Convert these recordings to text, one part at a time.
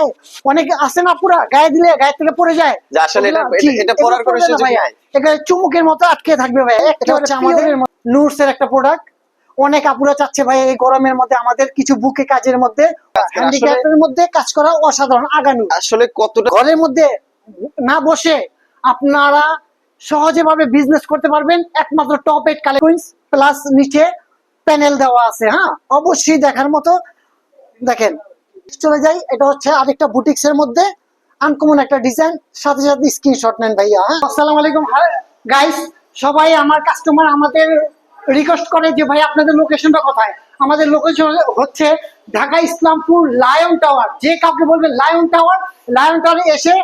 গায়ে অনেক আছে না পুরা গায়ে দিলে গায়ে থেকে পড়ে যায়। আসলে এটা- জি, এটা- এটা কোনো সুযোগ নাই। এটা চুমুকের মতো আটকে থাকবে ভাই এটা হচ্ছে আমাদের নুটস এর একটা প্রোডাক্ট অনেক আপুরা চাচ্ছে ভাই এই গরমের মধ্যে আমাদের কিছু বুকে কাজের মধ্যে হ্যান্ডিক্যাপের মধ্যে কাজ করা অসাধারণ আগানু আসলে কতটা ঘরের মধ্যে না বসে আপনারা সহজে ভাবে বিজনেস করতে পারবেন। একমাত্র টপ এইট কালেকশন প্লাস নিচে প্যানেল দেওয়া আছে হ্যাঁ? অবশ্যই দেখার মতো। দেখেন চলে যাই, এটা হচ্ছে আরেকটা বুটিক্স এর মধ্যে আনকমন একটা ডিজাইন সাথে সাথে স্ক্রিনশট নেন ভাইয়া হ্যাঁ? আসসালামু আলাইকুম গাইস সবাই আমার কাস্টমার আমাদের রিকোয়েস্ট করে যে ভাই আপনাদের লোকেশনটা কোথায়? আমাদের লোকেশন হচ্ছে ঢাকা ইসলামপুর লায়ন টাওয়ার যে কাউকে বলবেন লায়ন টাওয়ার লায়ন টাওয়ারে এসে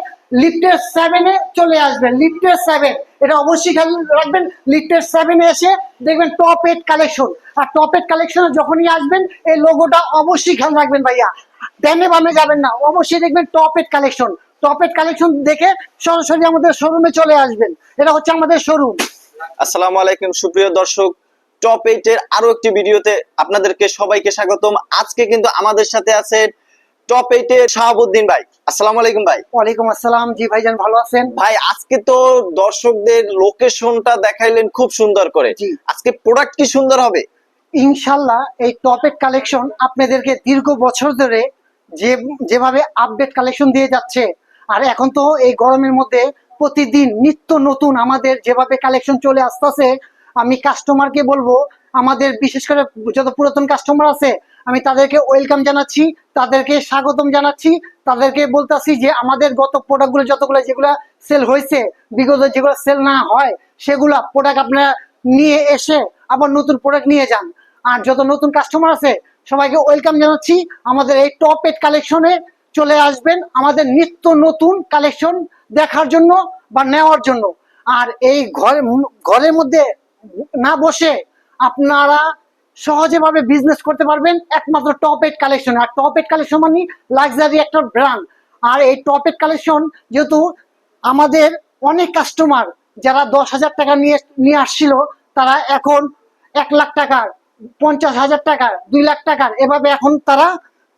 লিফটের সেভেনে চলে আসবেন লিফটের সেভেন এটা অবশ্যই খেয়াল রাখবেন লিফটের সেভেনে এসে দেখবেন টপ এইট কালেকশন আর টপ এইট কালেকশনে যখনই আসবেন এই লোগোটা অবশ্যই খেয়াল রাখবেন ভাইয়া। ড্যামে বামে যাবেন না অবশ্যই দেখবেন top eight collection top eight collection দেখে সরাসরি আমাদের শোরুমে চলে আসবেন। এটা হচ্ছে আমাদের শোরুম আসসালামু আলাইকুম সুপ্রিয় দর্শক। টপ এইটের আরও একটি ভিডিওতে আপনাদেরকে সবাইকে স্বাগতম। আজকে কিন্তু আমাদের সাথে আছে টপ এইটের শাহাবুদ্দিন ভাই। আসসালামু আলাইকুম ভাই। ওয়ালাইকুম আসসালাম। জি ভাইজান ভালো আছেন? ভাই আজকে তো দর্শকদের লোকেশনটা দেখাইলেন খুব সুন্দর করে। আজকে প্রোডাক্ট কি সুন্দর হবে? ইনশাল্লাহ এই টপের কালেকশন আপনাদেরকে দীর্ঘ বছর ধরে যে, যেভাবে আপডেট কালেকশন দিয়ে যাচ্ছে, আর এখন তো এই গরমের মধ্যে প্রতিদিন নিত্য নতুন আমাদের যেভাবে কালেকশন চলে আসতেছে, আমি কাস্টমারকে বলব, আমাদের বিশেষ করে যত পুরাতন কাস্টমার আছে, আমি তাদেরকে ওয়েলকাম জানাচ্ছি, তাদেরকে স্বাগতম জানাচ্ছি, তাদেরকে বলতাছি যে আমাদের গত প্রোডাক্টগুলো যতগুলো যেগুলো সেল হয়েছে, বিগত যেগুলো সেল না হয়, সেগুলা প্রোডাক্ট আপনারা নিয়ে এসে আবার নতুন প্রোডাক্ট নিয়ে যান। আর যত নতুন কাস্টমার আছে, সবাইকে ওয়েলকাম জানাচ্ছি। আমাদের এই টপ এট কালেকশনে চলে আসবেন আমাদের নিত্য নতুন কালেকশন দেখার জন্য বা নেওয়ার জন্য। আর এই ঘরে, ঘরের মধ্যে না বসে আপনারা সহজে ভাবে বিজনেস করতে পারবেন একমাত্র টপ এইট কালেকশন আর টপ এইট কালেকশন মানে লাক্সারি একটা ব্র্যান্ড আর এই টপ এইট কালেকশন যেহেতু আমাদের অনেক কাস্টমার যারা দশ হাজার টাকা নিয়ে নিয়ে আসছিল, তারা এখন এক লাখ টাকার পঞ্চাশ হাজার টাকার দুই লাখ টাকার এভাবে এখন তারা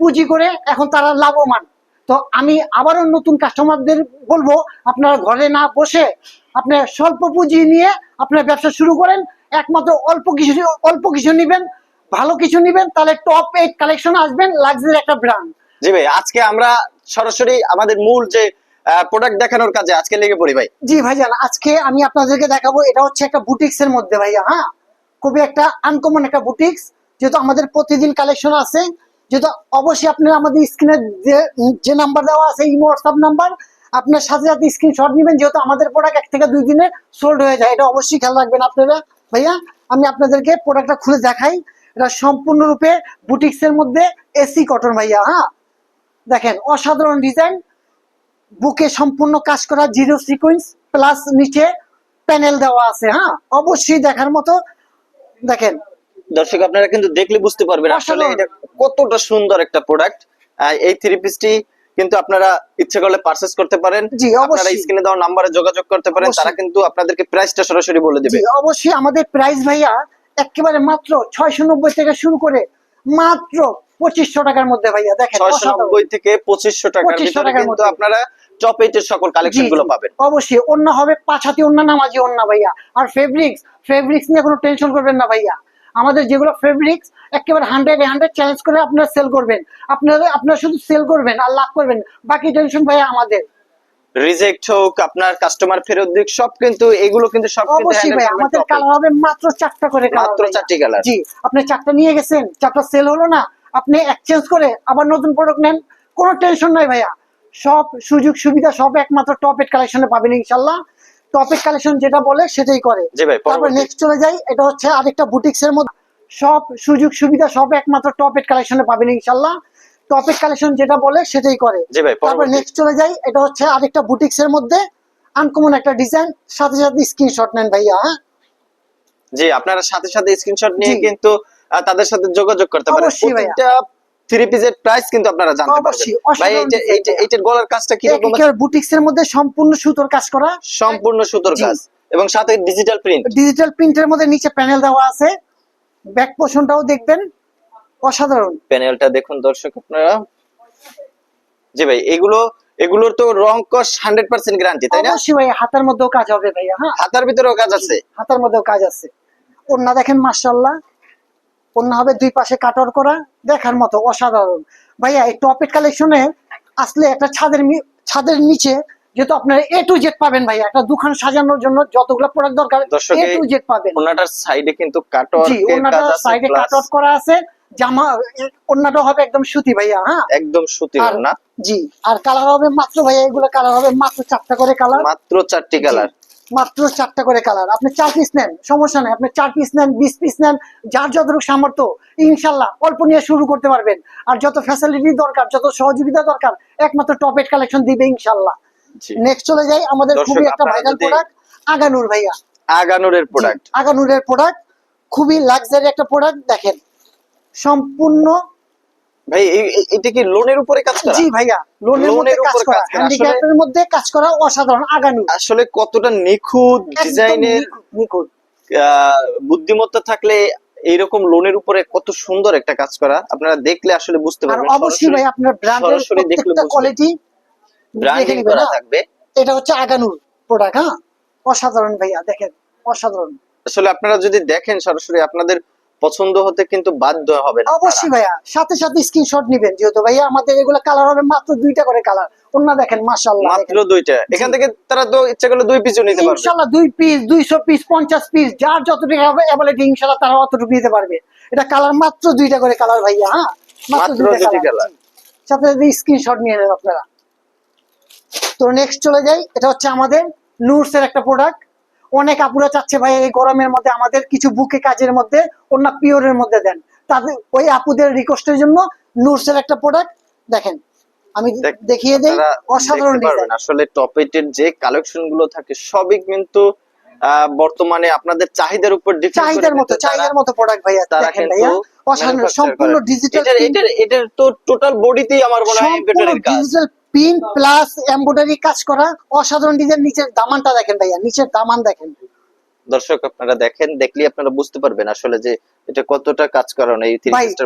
পুঁজি করে এখন তারা লাভবান। তো আমি আবারও নতুন কাস্টমারদের বলব আপনারা ঘরে না বসে আপনার স্বল্প পুঁজি নিয়ে আপনার ব্যবসা শুরু করেন একমাত্র অল্প কিছু অল্প কিছু নিবেন ভালো কিছু নিবেন তাহলে টপ এইট কালেকশন আসবেন লাক্সারি একটা ব্র্যান্ড জি ভাই আজকে আমরা সরাসরি আমাদের মূল যে প্রোডাক্ট দেখানোর কাজে আজকে লেগে পড়ি ভাই। জি ভাইজান আজকে আমি আপনাদেরকে দেখাবো এটা হচ্ছে একটা বুটিক্স এর মধ্যে ভাইয়া হ্যাঁ? খুবই একটা আনকমন একটা বুটিক্স যেহেতু আমাদের প্রতিদিন কালেকশন আছে, যেহেতু অবশ্যই আপনারা আমাদের স্ক্রিনে যে নাম্বার দেওয়া আছে ইমো হোয়াটসঅ্যাপ নাম্বার আপনার সাথে সাথে স্ক্রিনশট নেবেন, যেহেতু আমাদের প্রোডাক্ট এক থেকে দুই দিনে সোল্ড হয়ে যায়, এটা অবশ্যই খেয়াল রাখবেন আপনারা। ভাইয়া, আমি আপনাদেরকে প্রোডাক্টটা খুলে দেখাই। এটা সম্পূর্ণরূপে বুটিক্স এর মধ্যে এসি কটন ভাইয়া হ্যাঁ? দেখেন, অসাধারণ ডিজাইন বুকে সম্পূর্ণ কাজ করা জিরো সিকোয়েন্স প্লাস নিচে প্যানেল দেওয়া আছে হ্যাঁ? অবশ্যই দেখার মতো দেখেন। দর্শক আপনারা কিন্তু দেখলে বুঝতে পারবেন আসলে এটা কতটা সুন্দর একটা প্রোডাক্ট এই থ্রি পিসটি কিন্তু আপনারা ইচ্ছে করলে পারচেস করতে পারেন। আপনারা। স্ক্রিনে দেওয়া নাম্বারে যোগাযোগ করতে পারেন তারা কিন্তু আপনাদেরকে প্রাইসটা সরাসরি বলে দিবে। অবশ্যই। আমাদের প্রাইস ভাইয়া একেবারে মাত্র ছয়শো নব্বই থেকে শুরু করে মাত্র পঁচিশশো টাকার মধ্যে ভাইয়া দেখেন ছয়শো অসাধারণ। নব্বই থেকে পঁচিশশো টাকার 2500 ভিতরে কিন্তু। আপনারা টপ সকল কালেকশনগুলো পাবেন। অবশ্যই অন্য হবে পাঁচ হাতি অন্য নামাজি অন্য ভাইয়া। আর ফেব্রিক্স ফেব্রিক্স নিয়ে কোনো টেনশন করবেন না ভাইয়া। আমাদের যেগুলো ফেব্রিক্স একেবারে হান্ড্রেড হান্ড্রেড চ্যালেঞ্জ করে আপনারা সেল করবেন। আপনারা আপনারা শুধু সেল করবেন আর লাভ করবেন। বাকি টেনশন ভাইয়া আমাদের। রিজেক্ট হোক আপনার কাস্টমার ফেরত দিক সব কিন্তু এগুলো কিন্তু সব কিন্তু অবশ্যই ভাই আমাদের কালার হবে মাত্র চারটা করে মাত্র। চারটি কালার জি আপনি চারটা নিয়ে গেছেন চারটা সেল হলো না আপনি এক্সচেঞ্জ করে আবার নতুন প্রোডাক্ট নেন কোনো টেনশন নাই ভাইয়া। সব সুযোগ সুবিধা সব একমাত্র টপ এট কালেকশনে পাবেন ইনশাল্লাহ। টপ এট কালেকশন যেটা বলে সেটাই করে। তারপর নেক্সট চলে যাই এটা হচ্ছে আরেকটা বুটিক্স এর মধ্যে। সব সুযোগ সুবিধা সব একমাত্র টপ এট কালেকশনে পাবেন ইনশাল্লাহ। টপ এট কালেকশন যেটা বলে সেটাই করে। তারপর নেক্সট চলে যাই এটা হচ্ছে আরেকটা বুটিক্স এর মধ্যে আনকমন একটা ডিজাইন সাথে সাথে স্ক্রিনশট নেন ভাইয়া হ্যাঁ। জি আপনারা সাথে সাথে স্ক্রিনশট নিয়ে কিন্তু তাদের সাথে যোগাযোগ করতে পারেন। প্রত্যেকটা থ্রি পিসের প্রাইস কিন্তু আপনারা জানতে পারবেন। ভাই অসাধারণ এইটা এইটা এইটার গলার কাজটা কি রকম? আছে? বুটিক্স এর মধ্যে সম্পূর্ণ সুতোর কাজ করা। সম্পূর্ণ সুতোর কাজ এবং সাথে ডিজিটাল প্রিন্ট ডিজিটাল প্রিন্টের মধ্যে নিচে প্যানেল দেওয়া আছে। ব্যাক পোর্শনটাও দেখবেন। অসাধারণ। প্যানেলটা দেখুন দর্শক আপনারা। জি ভাই এগুলো এগুলোর তো রং কস হান্ড্রেড পার্সেন্ট গ্যারান্টি তাই না? অবশ্যই ভাই হাতের মধ্যেও কাজ হবে ভাইয়া হ্যাঁ? হাতার ভিতরেও কাজ আছে। হাতের মধ্যেও কাজ আছে। ওন্না দেখেন মার্শাল্লাহ ওন্না হবে দুই পাশে কাটর করা দেখার মতো অসাধারণ। ভাইয়া এই টপেট কালেকশনে আসলে একটা ছাদের ছাদের নিচে যেহেতু আপনার এ টু জেড পাবেন ভাইয়া একটা দোকান সাজানোর জন্য যতগুলো প্রোডাক্ট দরকার এ টু জেড পাবেন। ওনাটার সাইডে কিন্তু কাটর জি ওন্নাটা সাইডে কাট আউট করা আছে জামা ওন্নাটা হবে একদম সুতি ভাইয়া হ্যাঁ? একদম সুতির আর- না জি আর কালার হবে মাত্র ভাইয়া এগুলো কালার হবে মাত্র চারটা করে কালার মাত্র চারটি কালার মাত্র চারটা করে কালার আপনি চার পিস নেন সমস্যা নেই। আপনি চার পিস নেন বিশ পিস নেন যার যতটুকু সামর্থ্য ইনশাল্লাহ অল্প নিয়ে শুরু করতে পারবেন। আর যত ফ্যাসিলিটি দরকার যত সহযোগিতা দরকার একমাত্র টপেট কালেকশন দিবে ইনশাল্লাহ। নেক্সট চলে যাই আমাদের খুবই একটা ভাইরাল প্রোডাক্ট আগানুর ভাইয়া। আগানুরের প্রোডাক্ট আগানুরের প্রোডাক্ট খুবই লাক্সারি একটা প্রোডাক্ট দেখেন। সম্পূর্ণ ভাই এটা কি লোনের উপরে কাজ করা? জি ভাইয়া লোনের লোনের কাজ করা। হ্যান্ডিক্যাপের মধ্যে কাজ করা অসাধারণ আসলে কতটা নিখুঁত ডিজাইনের নিখুঁত, বুদ্ধিমত্তা থাকলে এইরকম লোনের উপরে কত সুন্দর একটা কাজ করা। আপনারা দেখলে আসলে বুঝতে পারবেন অবশ্যই ভাই আপনার ব্র্যান্ডের সরাসরি দেখলে প্রত্যেকটা কোয়ালিটি ব্র্যান্ডিং করা থাকবে। এটা হচ্ছে আগানুর প্রোডাক্ট হ্যাঁ? অসাধারণ ভাইয়া দেখেন অসাধারণ। আসলে আপনারা যদি দেখেন সরাসরি আপনাদের পছন্দ হতে কিন্তু বাধ্য হবেন অবশ্যই ভাইয়া। সাথে সাথে স্ক্রিনশট নিবেন যেহেতু ভাইয়া। আমাদের এগুলো কালার হবে মাত্র দুইটা করে কালার অন্য দেখেন মাশাআল্লাহ মাত্র দুইটা। এখান থেকে তারা তো ইচ্ছা করলে দুই পিছু নিতে পারবে। ইনশাআল্লাহ দুই পিস দুইশো পিস পঞ্চাশ পিস যার যতটুকু হবে অ্যাবিলিটি ইনশাআল্লাহ তারা অতটুকু নিতে পারবে। এটা কালার মাত্র দুইটা করে কালার ভাইয়া হ্যাঁ? মাত্র দুইটি colour। সাথে সাথে স্ক্রিনশট নিয়ে নেন আপনারা। তো নেক্সট চলে যাই। এটা হচ্ছে আমাদের নুটস এর একটা প্রোডাক্ট অনেক আপুরা চাচ্ছে ভাই এই গরমের মধ্যে আমাদের কিছু বুকে কাজের মধ্যে অন্য পিওরের মধ্যে দেন। তাদের ওই আপুদের রিকোয়েস্টের জন্য নুটস এর একটা প্রোডাক্ট দেখেন আমি দেখিয়ে দেই অসাধারণ ডিজাইন আসলে টপ এর যে কালেকশনগুলো থাকে সবই কিন্তু বর্তমানে আপনাদের চাহিদার উপর চাহিদার মতো চাহিদার মতো প্রোডাক্ট ভাইয়া দেখেন ভাইয়া অসাধারণ সম্পূর্ণ ডিজিটাল এটার তো টোটাল বডিতেই আমার মনে হয় কাজ। ডিজিটাল পিন প্লাস এমব্রয়ডারি কাজ করা অসাধারণ ডিজাইন নিচের দামানটা দেখেন ভাইয়া নিচের দামান দেখেন। দর্শক আপনারা দেখেন দেখলে আপনারা বুঝতে পারবেন আসলে যে এটা কতটা কাজ করানো এই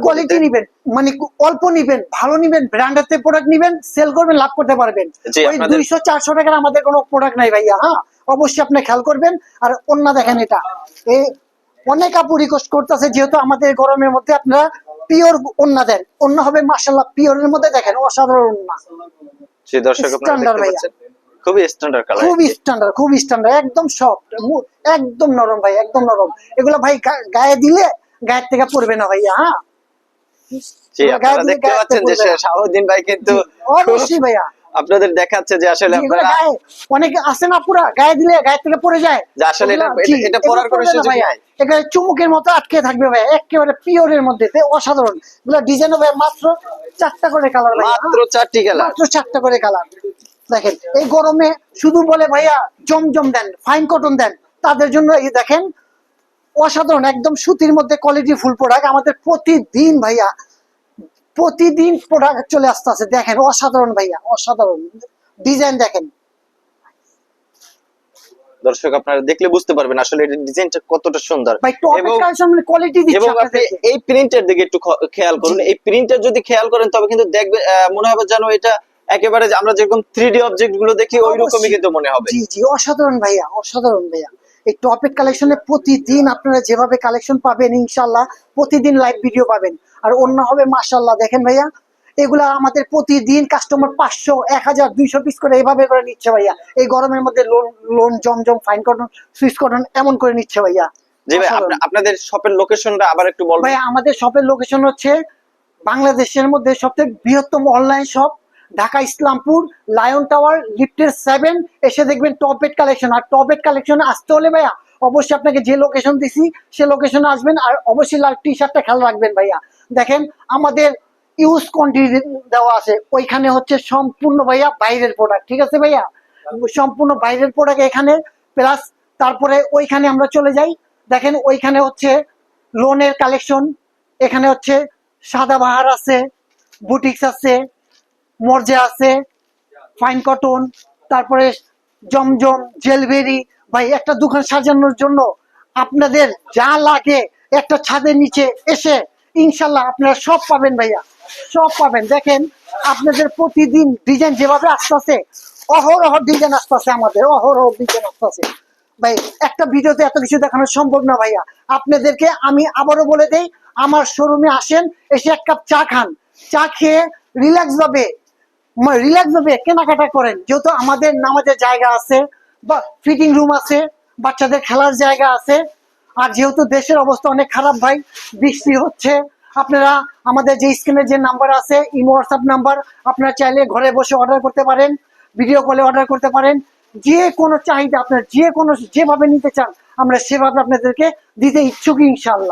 কোয়ালিটি নিবেন মানে অল্প নিবেন ভালো নিবেন ব্র্যান্ডের প্রোডাক্ট নিবেন সেল করবেন লাভ করতে পারবেন। ওই আপনাদের- দুইশো চারশো টাকার আমাদের কোনো প্রোডাক্ট নাই ভাইয়া হ্যাঁ? অবশ্যই আপনি খেয়াল করবেন আর অন্য দেখেন এটা। এই অনেক আপু রিকোয়েস্ট করতেছে যেহেতু আমাদের গরমের মধ্যে আপনারা পিওর অন্য দেন। অন্য হবে মার্শাল্লাহ পিওরের মধ্যে দেখেন অসাধারণ ওন্না সে দর্শক আপনারা দেখতে পাচ্ছেন। খুবই স্ট্যান্ডার্ড কালার খুবই স্ট্যান্ডার্ড খুবই স্ট্যান্ডার্ড একদম সফট একদম নরম ভাই একদম নরম। এগুলো ভাই গায়ে দিলে গায়ের থেকে পড়বে না ভাইয়া হ্যাঁ? জি আপনারা দেখতে পাচ্ছেন যে ভাই কিন্তু অবশ্যই ভাইয়া। আপনাদের দেখাচ্ছে যে আসলে আপনারা অনেকে আছে না পুরা গায়ে দিলে গায়ে থেকে পড়ে যায়। যে আসলে এটা এটা- এটা পরার কোনো সুযোগ নাই। এখানে চুমুকের মতো আটকে থাকবে ভাই একেবারে পিওরের মধ্যে অসাধারণ। এগুলো ডিজাইন হবে মাত্র চারটা করে কালার মাত্র চারটি কালার মাত্র চারটা করে কালার দেখেন এই গরমে শুধু বলে ভাইয়া জমজম দেন ফাইন কটন দেন। তাদের জন্য এই দেখেন অসাধারণ একদম সুতির মধ্যে কোয়ালিটি ফুল প্রোডাক্ট আমাদের প্রতিদিন ভাইয়া প্রতিদিন প্রোডাক্ট চলে আসতেছে দেখেন অসাধারণ ভাইয়া অসাধারণ। ডিজাইন দেখেন। দর্শক আপনারা দেখলে বুঝতে পারবেন আসলে এর ডিজাইনটা কতটা সুন্দর। কোয়ালিটি এবং আপনি এই প্রিন্টের দিকে একটু খেয়াল করুন। এই প্রিন্টার যদি খেয়াল করেন তবে কিন্তু দেখবে মনে হবে যেন এটা একেবারে আমরা যেরকম থ্রি ডি অবজেক্টগুলো দেখি ওই রকমই কিন্তু মনে হবে। জি জি অসাধারণ ভাইয়া অসাধারণ ভাইয়া। এই টপিক কালেকশনে প্রতিদিন আপনারা যেভাবে কালেকশন পাবেন ইনশাল্লাহ প্রতিদিন লাইভ ভিডিও পাবেন। আর অন্য হবে মাশাল্লাহ দেখেন ভাইয়া এগুলা আমাদের প্রতিদিন কাস্টমার পাঁচশো এক হাজার দুইশো পিস করে এইভাবে করে নিচ্ছে ভাইয়া। এই গরমের মধ্যে lawn lawn Zamzam fine cotton Swiss cotton এমন করে নিচ্ছে ভাইয়া। জি ভাই আপনাদের শপের লোকেশনটা আবার একটু বলবেন। ভাই আমাদের শপের লোকেশন হচ্ছে বাংলাদেশের মধ্যে সবথেকে বৃহত্তম online shop Dhaka Islampur lion tower লিফটের সেভেন এসে দেখবেন টপ বেড কালেকশন আর টপ বেড কালেকশনে আসতে হলে ভাইয়া অবশ্যই আপনাকে যে লোকেশন দিছি সে লোকেশনে আসবেন। আর অবশ্যই লাল টি শার্টটা খেয়াল রাখবেন ভাইয়া। দেখেন, আমাদের ইউজ কোয়ান্টিটি দেওয়া আছে। ওইখানে হচ্ছে সম্পূর্ণ ভাইয়া বাইরের প্রোডাক্ট ঠিক আছে ভাইয়া? সম্পূর্ণ বাইরের প্রোডাক্ট এখানে প্লাস তারপরে ওইখানে আমরা চলে যাই। দেখেন, ওইখানে হচ্ছে লোনের কালেকশন এখানে হচ্ছে সাদাবাহার আছে বুটিক্স আছে, মর্জে আছে ফাইন কটন তারপরে জমজম জেলবেরি ভাই, একটা দোকান সাজানোর জন্য আপনাদের যা লাগে একটা ছাদের নিচে এসে ইনশাল্লাহ আপনারা সব পাবেন ভাইয়া। সব পাবেন। দেখেন, আপনাদের প্রতিদিন ডিজাইন যেভাবে আসতেছে, অহরহ ডিজাইন আসতেছে আমাদের, অহরহ ডিজাইন আসতেছে। ভাই, একটা ভিডিওতে এত কিছু দেখানো সম্ভব না ভাইয়া। আপনাদেরকে আমি আবারও বলে দেই, আমার শোরুমে আসেন, এসে এক কাপ চা খান। চা খেয়ে রিল্যাক্স ভাবে রিল্যাক্স ভাবে কেনাকাটা করেন। যেহেতু আমাদের নামাজের জায়গা আছে, বা ফিটিং রুম আছে, বাচ্চাদের খেলার জায়গা আছে আর যেহেতু দেশের অবস্থা অনেক খারাপ ভাই, বৃষ্টি হচ্ছে, আপনারা আমাদের যে স্ক্রিনের যে নাম্বার আছে, ইমো হোয়াটসঅ্যাপ নাম্বার আপনারা চাইলে ঘরে বসে অর্ডার করতে পারেন ভিডিও কলে অর্ডার করতে পারেন, যে কোনো চাহিদা আপনার, যে কোনো, যেভাবে নিতে চান, আমরা সেভাবে আপনাদেরকে দিতে ইচ্ছুক ইনশাল্লাহ